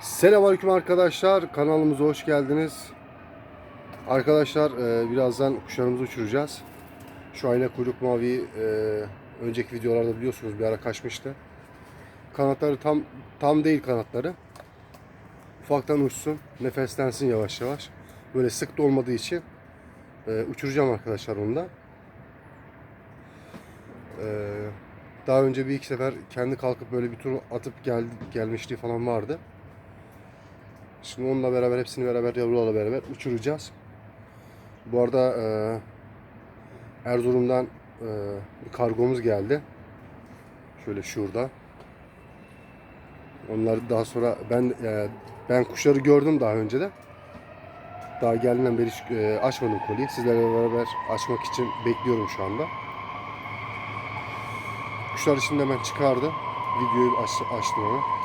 Selamünaleyküm arkadaşlar. Kanalımıza hoş geldiniz. Arkadaşlar e, birazdan kuşlarımızı uçuracağız. Şu ayna kuyruk mavi e, önceki videolarda biliyorsunuz bir ara kaçmıştı. Kanatları tam tam değil kanatları. Ufaktan uçsun, nefeslensin yavaş yavaş. Böyle sık da olmadığı için e, uçuracağım arkadaşlar onu da. E, daha önce bir iki sefer kendi kalkıp böyle bir tur atıp gel, gelmişliği falan vardı. Şimdi onunla beraber hepsini beraber yavrularla beraber uçuracağız. Bu arada e, Erzurum'dan e, bir kargomuz geldi. Şöyle şurada. Onları daha sonra ben e, ben kuşları gördüm daha önce de. Daha geldiğinden beri e, açmadım koliyi. Sizlerle beraber açmak için bekliyorum şu anda. Kuşlar için hemen çıkardı. Videoyu aç, açtım hemen.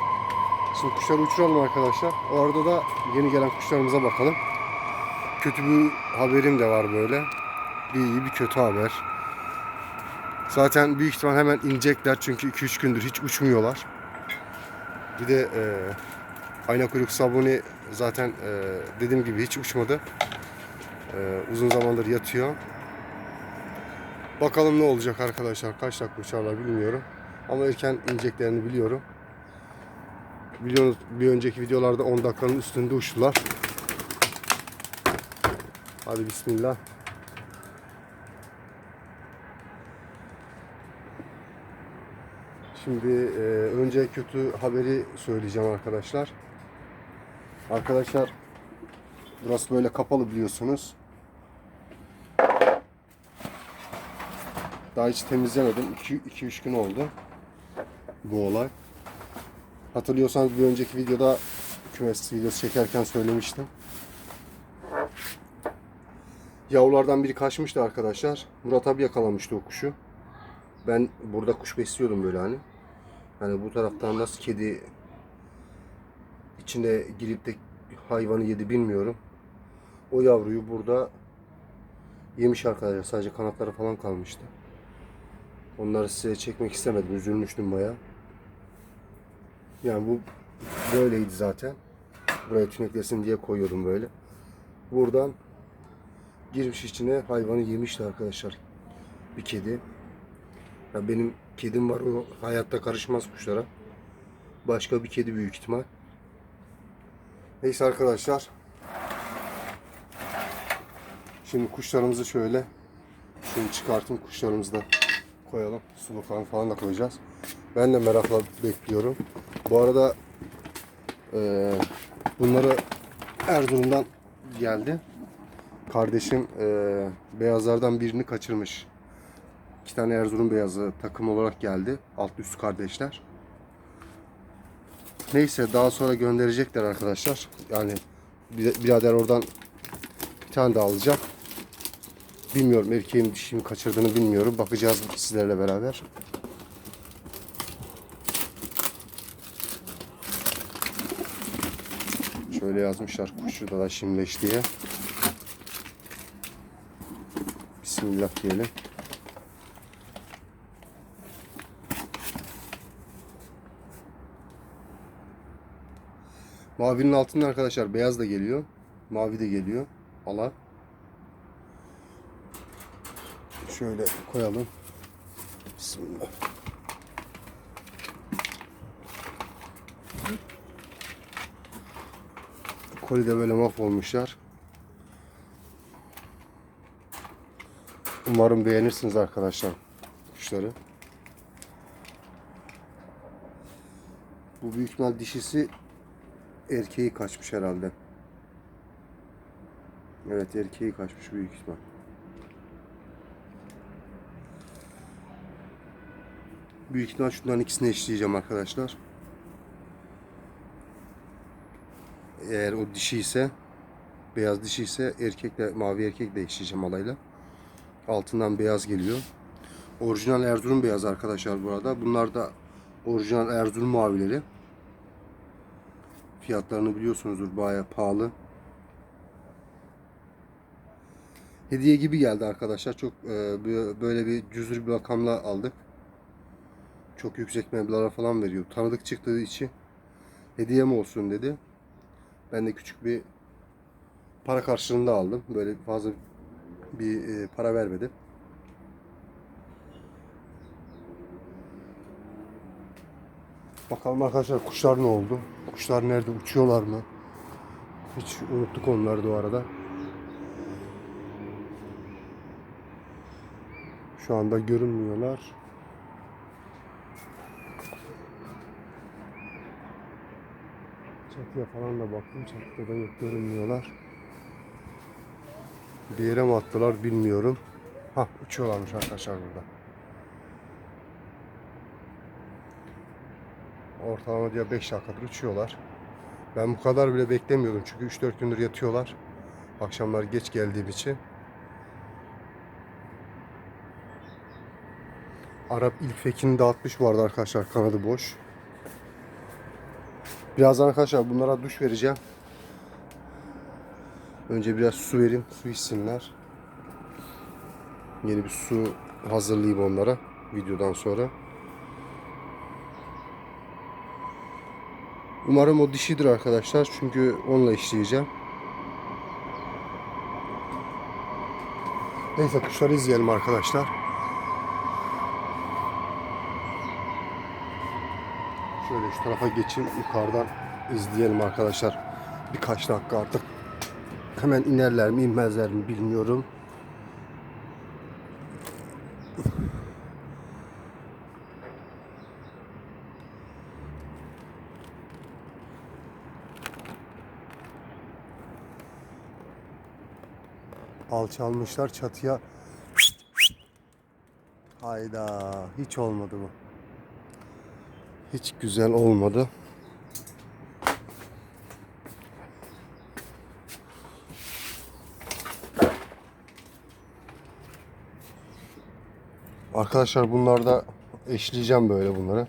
Şimdi kuşları uçuralım arkadaşlar. Orada da yeni gelen kuşlarımıza bakalım. Kötü bir haberim de var böyle. Bir iyi bir kötü haber. Zaten büyük ihtimal hemen inecekler çünkü 2-3 gündür hiç uçmuyorlar. Bir de e, ayna kuyruk sabuni zaten e, dediğim gibi hiç uçmadı. E, uzun zamandır yatıyor. Bakalım ne olacak arkadaşlar. Kaç dakika uçarlar bilmiyorum. Ama erken ineceklerini biliyorum. Biliyorsunuz bir önceki videolarda 10 dakikanın üstünde uçtular. Hadi bismillah. Şimdi e, önce kötü haberi söyleyeceğim arkadaşlar. Arkadaşlar burası böyle kapalı biliyorsunuz. Daha hiç temizlemedim. 2-3 gün oldu bu olay. Hatırlıyorsanız bir önceki videoda kümes videosu çekerken söylemiştim. Yavrulardan biri kaçmıştı arkadaşlar. Murat abi yakalamıştı o kuşu. Ben burada kuş besliyordum böyle hani. Hani bu taraftan nasıl kedi içine girip de hayvanı yedi bilmiyorum. O yavruyu burada yemiş arkadaşlar. Sadece kanatları falan kalmıştı. Onları size çekmek istemedim. Üzülmüştüm bayağı. Yani bu böyleydi zaten. Buraya tüneklesin diye koyuyordum böyle. Buradan girmiş içine hayvanı yemişti arkadaşlar. Bir kedi. Ya benim kedim var o hayatta karışmaz kuşlara. Başka bir kedi büyük ihtimal. Neyse arkadaşlar. Şimdi kuşlarımızı şöyle şunu çıkartın kuşlarımızı da koyalım. Suluklarını falan da koyacağız. Ben de merakla bekliyorum. Bu arada e, bunları Erzurum'dan geldi. Kardeşim e, beyazlardan birini kaçırmış. İki tane Erzurum beyazı takım olarak geldi. Alt üst kardeşler. Neyse daha sonra gönderecekler arkadaşlar. Yani bir- birader oradan bir tane daha alacak. Bilmiyorum erkeğin dişimi kaçırdığını bilmiyorum. Bakacağız sizlerle beraber. Şöyle yazmışlar kuşu da şimleş diye. Bismillah diyelim. Mavinin altında arkadaşlar beyaz da geliyor. Mavi de geliyor. Ala. Şöyle koyalım. Bismillah. Kolide böyle mahvolmuşlar. Umarım beğenirsiniz arkadaşlar kuşları. Bu büyük ihtimal dişisi erkeği kaçmış herhalde. Evet erkeği kaçmış büyük ihtimal. Büyük ihtimal şunların ikisini eşleyeceğim arkadaşlar. Eğer o dişi ise beyaz dişi ise erkekle mavi erkekle eşleyeceğim alayla. Altından beyaz geliyor. Orijinal Erzurum beyaz arkadaşlar burada. Bunlar da orijinal Erzurum mavileri. Fiyatlarını biliyorsunuzdur bayağı pahalı. Hediye gibi geldi arkadaşlar. Çok e, bö- böyle bir cüzür bir rakamla aldık. Çok yüksek meblağlar falan veriyor. Tanıdık çıktığı için Hediyem olsun dedi. Ben de küçük bir para karşılığında aldım. Böyle fazla bir e, para vermedim. Bakalım arkadaşlar kuşlar ne oldu? Kuşlar nerede? Uçuyorlar mı? Hiç unuttuk onları da o arada. Şu anda görünmüyorlar. Çatıya falan da baktım. Çatıda da yok görünmüyorlar. Bir yere mi attılar bilmiyorum. Ha uçuyorlarmış arkadaşlar burada. Ortalama diye 5 dakikadır uçuyorlar. Ben bu kadar bile beklemiyordum çünkü 3-4 gündür yatıyorlar. Akşamlar geç geldiğim için. Arap ilk fekini dağıtmış vardı arkadaşlar kanadı boş. Birazdan arkadaşlar bunlara duş vereceğim. Önce biraz su vereyim, su içsinler. Yeni bir su hazırlayayım onlara videodan sonra. Umarım o dişidir arkadaşlar çünkü onunla işleyeceğim. Neyse kuşları izleyelim arkadaşlar. Şöyle şu tarafa geçin yukarıdan izleyelim arkadaşlar. Birkaç dakika artık. Hemen inerler mi inmezler mi bilmiyorum. Alçalmışlar çatıya. Hayda hiç olmadı bu. Hiç güzel olmadı. Arkadaşlar bunlarda eşleyeceğim böyle bunları.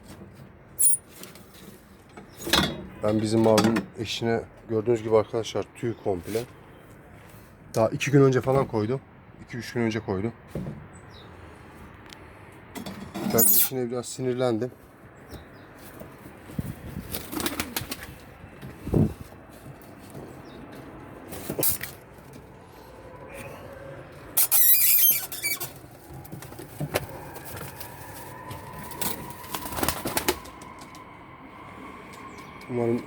Ben bizim abimin eşine gördüğünüz gibi arkadaşlar tüy komple. Daha iki gün önce falan koydum. 2-3 gün önce koydum. Ben eşine biraz sinirlendim. Umarım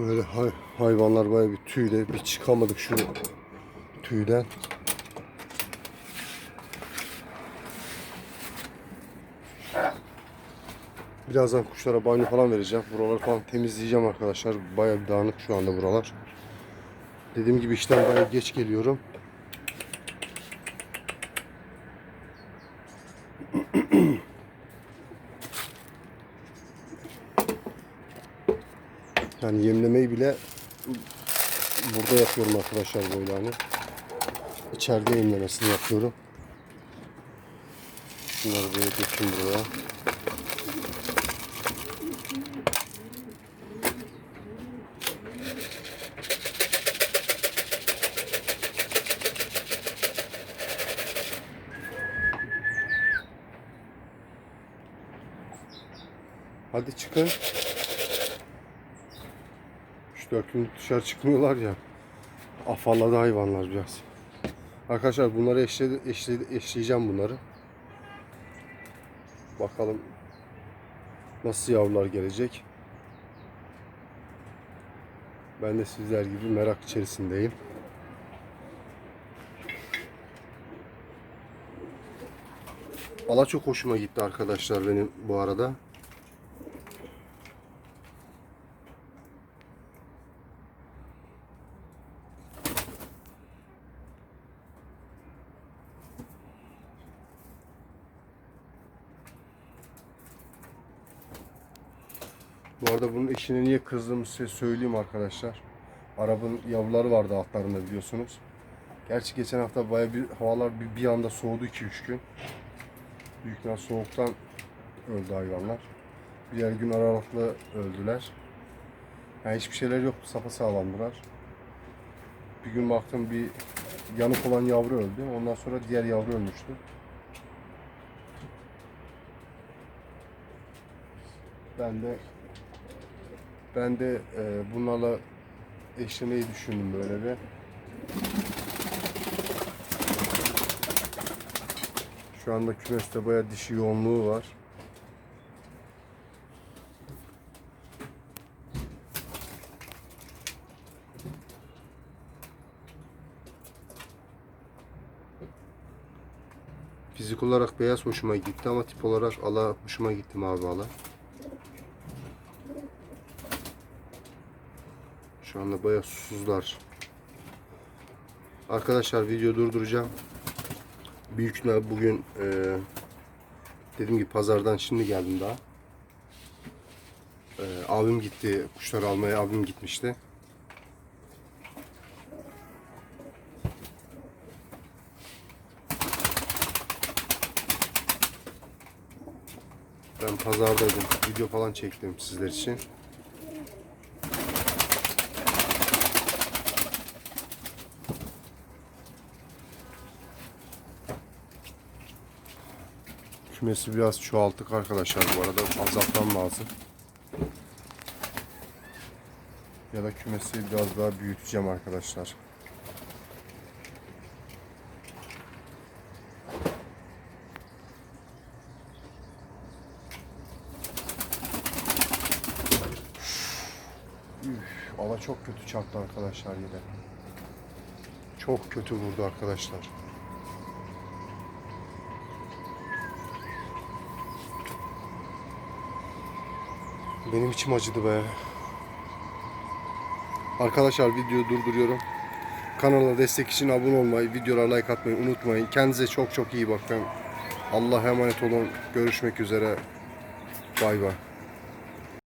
böyle hay- hayvanlar bayağı bir tüyle bir çıkamadık şu tüyden. Birazdan kuşlara banyo falan vereceğim. Buraları falan temizleyeceğim arkadaşlar. Bayağı bir dağınık şu anda buralar. Dediğim gibi işten bayağı geç geliyorum. Yani yemlemeyi bile burada yapıyorum arkadaşlar böyle hani. İçeride yemlemesini yapıyorum. Şunları böyle dökeyim buraya. Hadi çıkın. 3-4 günlük dışarı çıkmıyorlar ya. Afalladı hayvanlar biraz. Arkadaşlar bunları eşledi, eşledi, eşleyeceğim bunları. Bakalım nasıl yavrular gelecek. Ben de sizler gibi merak içerisindeyim. Valla çok hoşuma gitti arkadaşlar benim bu arada. Bu arada bunun eşine niye kızdığımı size söyleyeyim arkadaşlar. Arabın yavruları vardı altlarında biliyorsunuz. Gerçi geçen hafta baya bir havalar bir, bir anda soğudu 2-3 gün. Büyük ihtimal soğuktan öldü hayvanlar. Diğer gün aralıklı öldüler. Yani hiçbir şeyler yoktu. Sapasağlamdılar. Bir gün baktım bir yanık olan yavru öldü. Ondan sonra diğer yavru ölmüştü. Ben de Ben de e, bunlarla eşlemeyi düşündüm böyle bir. Şu anda kümeste bayağı dişi yoğunluğu var. Fizik olarak beyaz hoşuma gitti ama tip olarak ala hoşuma gitti mavi ala. Şu anda bayağı susuzlar. Arkadaşlar video durduracağım. Büyük ihtimal bugün e, dediğim gibi pazardan şimdi geldim daha. E, abim gitti kuşları almaya abim gitmişti. Ben pazardaydım. Video falan çektim sizler için. Kümesi biraz çoğalttık arkadaşlar bu arada azaltmam lazım. Ya da kümesi biraz daha büyüteceğim arkadaşlar. Üf, ala çok kötü çarptı arkadaşlar yine. Çok kötü vurdu arkadaşlar. Benim içim acıdı be. Arkadaşlar videoyu durduruyorum. Kanala destek için abone olmayı, videolara like atmayı unutmayın. Kendinize çok çok iyi bakın. Allah'a emanet olun. Görüşmek üzere. Bay bay.